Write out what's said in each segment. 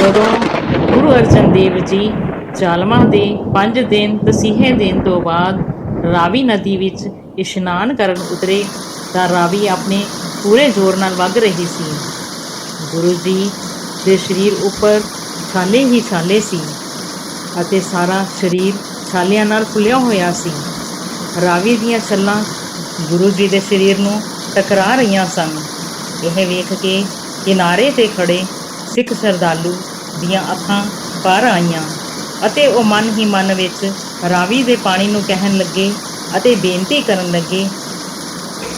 ਜਦੋਂ ਗੁਰੂ ਅਰਜਨ ਦੇਵ ਜੀ ਜ਼ਾਲਮਾਂ ਦੇ 5 ਦਿਨ ਤਸੀਹੇ ਦੇਣ ਤੋਂ ਬਾਅਦ ਰਾਵੀ ਨਦੀ ਵਿੱਚ ਇਸ਼ਨਾਨ ਕਰਨ ਉਤਰੇ ਤਾਂ ਰਾਵੀ ਆਪਣੇ ਪੂਰੇ ਜ਼ੋਰ ਨਾਲ ਵਗ ਰਹੀ ਸੀ। ਗੁਰੂ ਜੀ ਦੇ ਸਰੀਰ ਉੱਪਰ ਛਾਲੇ ਹੀ ਛਾਲੇ ਸੀ ਅਤੇ ਸਾਰਾ ਸਰੀਰ ਛਾਲਿਆਂ ਨਾਲ ਫੁੱਲਿਆ ਹੋਇਆ ਸੀ। ਰਾਵੀ ਦੀਆਂ ਛੱਲਾਂ ਗੁਰੂ ਜੀ ਦੇ ਸਰੀਰ ਨੂੰ ਟਕਰਾ ਰਹੀਆਂ ਸਨ। ਇਹ ਵੇਖ ਕੇ ਕਿਨਾਰੇ ਤੇ ਖੜੇ ਸਿੱਖ ਸ਼ਰਧਾਲੂ ਦੀਆਂ ਅੱਖਾਂ ਭਰ ਆਈਆਂ ਅਤੇ ਉਹ ਮਨ ਹੀ ਮਨ ਵਿੱਚ ਰਾਵੀ ਦੇ ਪਾਣੀ ਨੂੰ ਕਹਿਣ ਲੱਗੇ ਅਤੇ ਬੇਨਤੀ ਕਰਨ ਲੱਗੇ,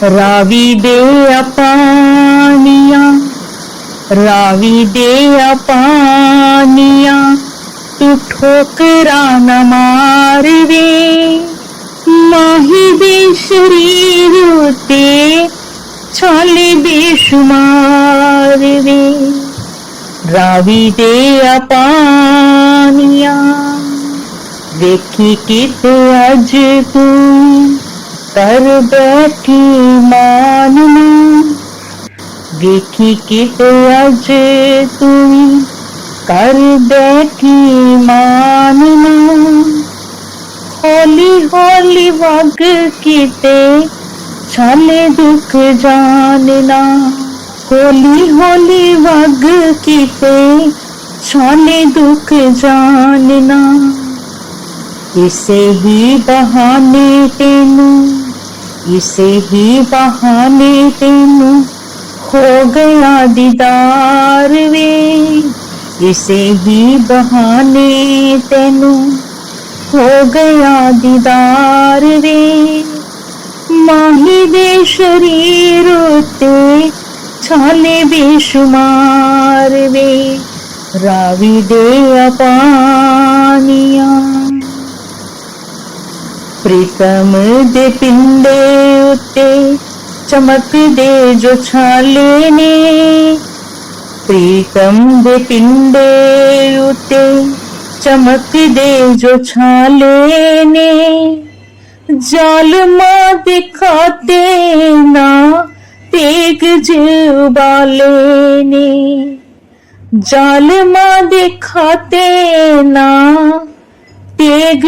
ਰਾਵੀ ਦੇ ਪਾਣੀਆਂ, ਰਾਵੀ ਦੇ ਪਾਣੀਆਂ, ਤੂੰ ਠੋਕਰਾਂ ਨਾ ਮਾਰਵੇ, ਮਾਹੀ ਦੇ ਸ਼ਰੀਰ ਉਤੇ ਛਾਲੇ ਬੇਸ਼ੁਮਾਰ ਵੇ। द्राविडेया पानिया देखी कि तो अजबू कर बैठी मानना देखी कि तो अज तू कर बैठी मानना होली होली वग किते छाले दुख जानना होली होली वग की पे छाने दुख जानना इसे ही बहाने तेनू इसे ही बहाने तेनू हो गया दीदार वे इसे ही बहाने तेनू हो गया दीदार वे माही दे शरीर उत्ते চলে বেশুমার বে রাবি দে পানিয়া प्रीतम दे पिंडे उते चमक दे जो छाले ने प्रीतम दे पिंडे उते चमक दे जो छाले ने जाल मां दिखाते ना एक जीवालेनी जाल मा दिखाते ना तेग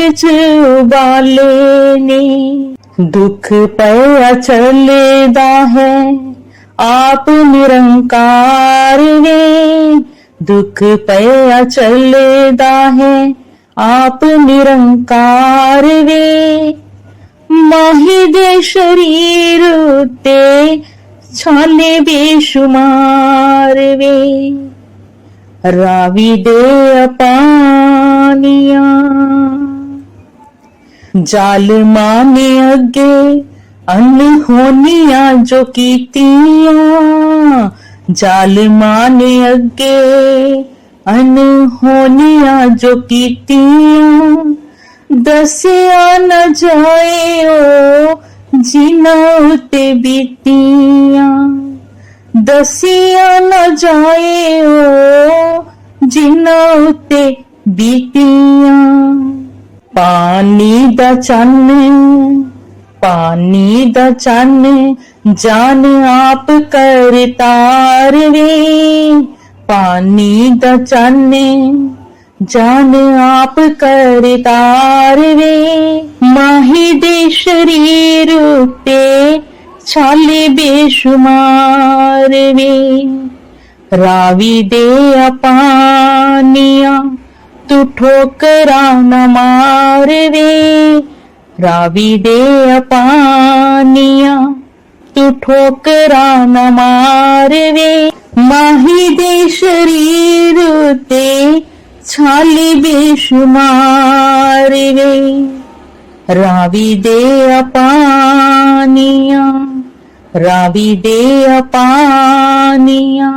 ने दुख पया चलेदा है, आप निरंकार ने दुख पया चलेदा है, आप निरंकार वे माही दे शरीर ਛਾਲੇ ਬੇਸ਼ੁਮਾਰ ਵੇ। ਰਾਵੀ ਦੇ ਪਾਣੀਆਂ ਜ਼ਾਲਮਾਂ ਨੇ ਅੱਗੇ ਅਨਹੋਨੀਆਂ ਜੋ ਕੀਤੀਆਂ। ਜ਼ਾਲਮਾਂ ਨੇ ਅੱਗੇ ਅਨਹੋਨੀਆਂ ਜੋ ਕੀਤੀਆਂ। ਦੱਸਿਆ ਨਾ ਜਾਏ ਓ, ਜਿਨ੍ਹਾਂ ਉਤੇ ਬੀਤੀ ਦੱਸਿਆ ਨਾ ਜਾਏ ਜਿਨ੍ਹਾਂ ਉਤੇ ਬੀਤੀਆਂ। ਪਾਣੀ ਦਾ ਚੰਨ, ਪਾਣੀ ਦਾ ਚੰਨ ਜਾਨ ਆਪ ਕਰਤਾਰ ਵੇ ਪਾਣੀ ਦਾ ਚੰਨ ਜਾਨ ਆਪ ਕਰਤਾਰ ਵੇ ਮਾਹੀ ਦੇ ਸ਼ਰੀਰ ਉਤੇ চলে বেশুমার রে रावी दे पानिया तू ठोकरा न मारवे रावी दे पानिया तू ठोकरा न मारवे माही दे शरीर ते छाली बेशुमारवे रावी दे पानिया ਰਾਵੀ ਦੇ ਅਪਾਨੀਆਂ।